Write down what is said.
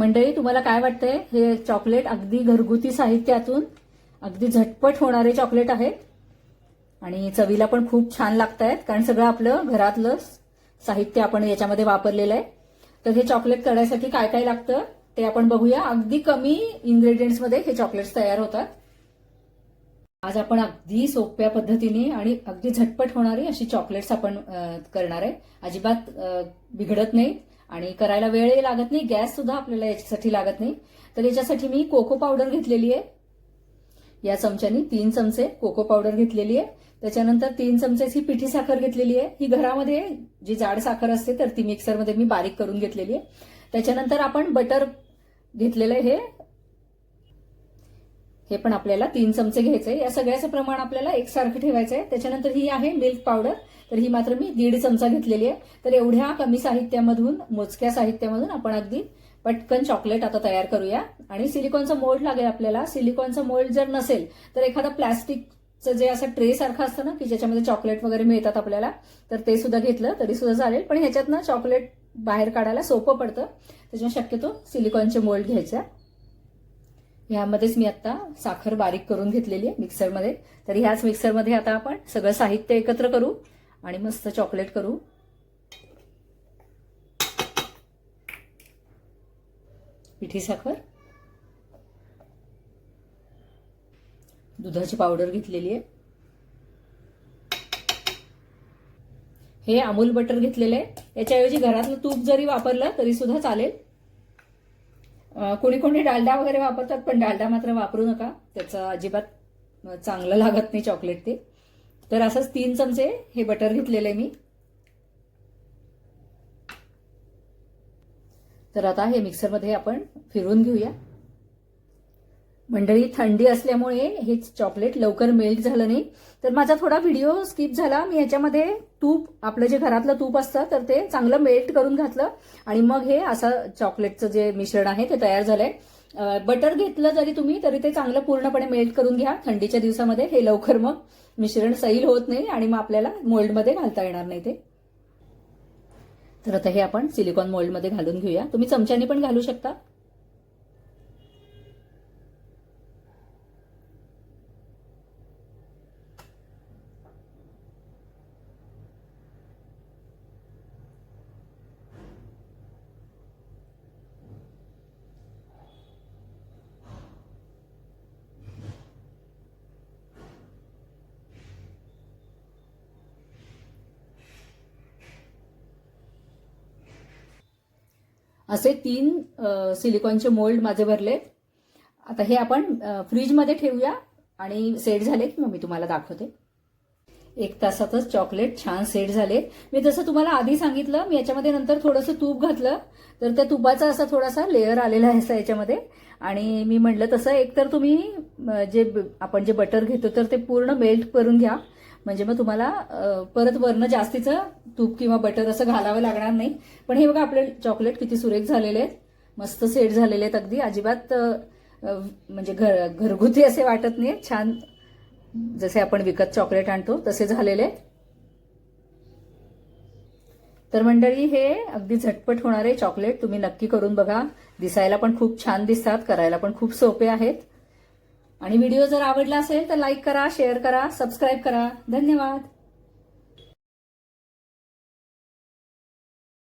मंडळी तुम्हाला काय वाटतंय? हे चॉकलेट अगदी घरगुती साहित्यातून अगदी झटपट होणारे चॉकलेट आहेत. आणि चवीला पण खूप छान लागत आहेत कारण सगळं आपलं घरातलं साहित्य आपण याच्यामध्ये वापरलेलं आहे. तर हे चॉकलेट करण्यासाठी काय काय लागतं ते आपण बघूया. अगदी कमी इन्ग्रेडियंट्समध्ये हे चॉकलेट्स तयार होतात. आज आपण अगदी सोप्या पद्धतीने आणि अगदी झटपट होणारी अशी चॉकलेट्स आपण करणार आहे. अजिबात बिघडत नाही. आणि करायला वेळही लागत नाही गॅस सुद्धा आपल्याला याच्यासाठी लागत नाही. तर याच्यासाठी मी कोको पावडर घेतलेली आहे. या चमच्यानी तीन चमचे कोको पावडर घेतलेली आहे. त्याच्यानंतर तीन चमचेची पिठी साखर घेतलेली आहे. ही घरामध्ये जी जाड साखर असते तर ती मिक्सरमध्ये मी बारीक करून घेतलेली आहे. त्याच्यानंतर आपण बटर घेतलेलं आहे हे. हे पण आपल्याला तीन चमचे घ्यायचे या सगळ्याचं प्रमाण आपल्याला एकसारखं ठेवायचं आहे त्याच्यानंतर ही आहे मिल्क पावडर तर ही मात्र मी दीड चमचा घेतलेली आहे. तर एवढ्या कमी साहित्यामधून मोजक्या साहित्यामधून आपण अगदी पटकन चॉकलेट आता तयार करूया. आणि सिलिकॉनचं मोल्ड लागेल आपल्याला. सिलिकॉनचं मोल्ड जर नसेल तर एखादा प्लॅस्टिकचं जे असं ट्रे सारखं असतं ना की ज्याच्यामध्ये चॉकलेट वगैरे मिळतात आपल्याला तर ते सुद्धा घेतलं तरी सुद्धा चालेल. पण ह्याच्यातनं चॉकलेट बाहेर काढायला सोपं पडतं. त्याच्यामुळे शक्यतो सिलिकॉनचे मोल्ड घ्यायचे. ह्यामध्येच मी आता साखर बारीक करून घेतलेली आहे मिक्सरमध्ये. तर ह्याच मिक्सरमध्ये आता आपण सगळं साहित्य एकत्र करू आणि मस्त चॉकलेट करू. पिठी साखर. दुधाची पावडर घेतलेली आहे. हे अमूल बटर घेतलेलं आहे. याच्याऐवजी घरातलं तूप जरी वापरलं तरी सुद्धा चालेल. कोणी कोणी डालडा वगैरे वापरतात पण डालडा मात्र वापरू नका. त्याचं अजिबात चांगलं लागत नाही चॉकलेट ते. तर असंच तीन चमचे हे बटर घेतलेले मी. तर आता हे मिक्सरमध्ये आपण फिरून घेऊया. मंडळी थंडी असल्यामुळे हे चॉकलेट लवकर मेल्ट झालं नाही. तर माझा थोडा व्हिडिओ स्किप झाला. मी याच्यामध्ये तूप आपलं जे घरातलं तूप असतं तर ते चांगलं मेल्ट करून घातलं. आणि मग हे असं चॉकलेटचं जे मिश्रण आहे ते तयार झालंय. बटर घेतलं जरी तुम्ही तरी ते चांगलं पूर्णपणे मेल्ट करून घ्या. थंडीच्या दिवसामध्ये हे लवकर मग मिश्रण सैल होत नाही आणि मग आपल्याला मोल्डमध्ये घालता येणार नाही ते. तर आता हे आपण सिलिकॉन मोल्डमध्ये घालून घेऊया. तुम्ही चमच्याने पण घालू शकता. असे तीन सिलिकॉनचे मोल्ड माझे भरले. आता हे आपण फ्रीजमध्ये ठेवूया आणि सेट झाले की मग मी तुम्हाला दाखवते. एक तासातच चॉकलेट छान सेट झाले. मी जसं तुम्हाला आधी सांगितलं मी याच्यामध्ये नंतर थोडंसं तूप घातलं. तर त्या तुपाचा असा थोडासा लेअर आलेला आहे असा याच्यामध्ये. आणि मी म्हटलं तसं एकतर तुम्ही जे आपण जे बटर घेतो तर ते पूर्ण मेल्ट करून घ्या. म्हणजे मग तुम्हाला परत वरनं जास्तीचं तूप किंवा बटर असं घालावं लागणार नाही. पण हे बघा आपले चॉकलेट किती सुरेख झालेले आहेत. मस्त सेट झालेले आहेत अगदी. अजिबात म्हणजे घर घरगुती असे वाटत नाही छान जसे आपण विकत चॉकलेट आणतो तसे झालेले आहेत. तर मंडळी हे अगदी झटपट होणारे चॉकलेट तुम्ही नक्की करून बघा. दिसायला पण खूप छान दिसतात करायला पण खूप सोपे आहेत. आणि व्हिडिओ जर आवडला असेल तर लाईक करा शेअर करा सबस्क्राईब करा. धन्यवाद.